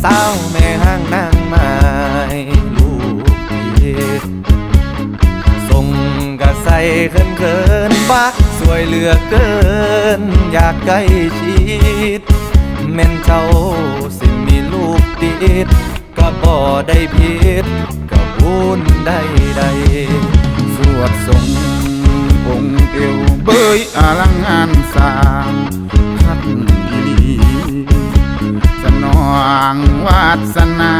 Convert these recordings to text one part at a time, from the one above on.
เศร้าแม่ห้างนางไม้ลูกพี่ส่งกระใสเขินเขินฟ้าสวยเหลือเกิน อยากใกล้ชิดแม่นเจ้าสิมีลูกติดก็บ่ได้ผิดก็บุญได้ใดสวดสงองค์เอวเบยอลังงาน นองวาสนา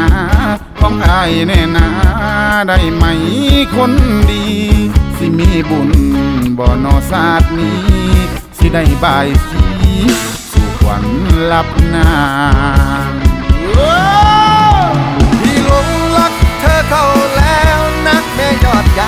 ของอายแน่นาได้ไหมคนดี สิมีบุญบ่นอศาสตร์นี้ สิได้บายสีสู่ขวัญลับนาพี่หลงรักเธอเข้าแล้วนักแม่ยอดยา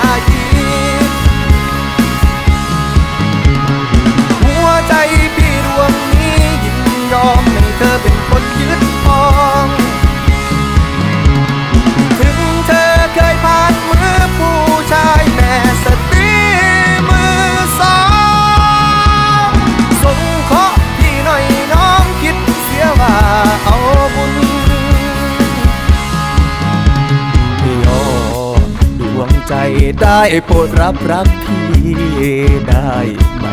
ใจได้โปรดรับรักพี่ได้ไหม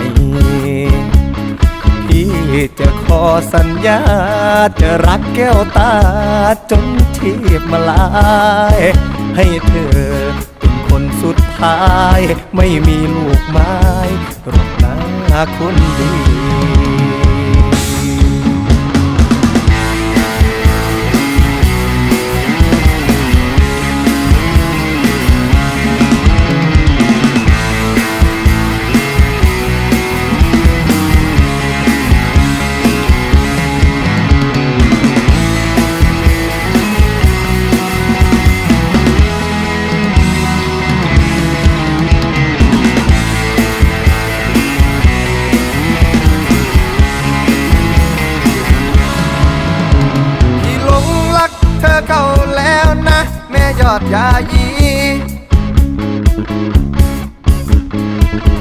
พี่จะขอสัญญา จะรักแก้วตาจนชีพมาลาย ให้เธอเป็นคนสุดท้าย ไม่มีลูกไม้รบหน้าคนดี ดยายี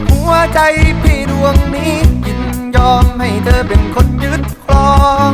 หัวใจพี่ดวงนี้ยินยอมให้เธอเป็นคนยึดครอง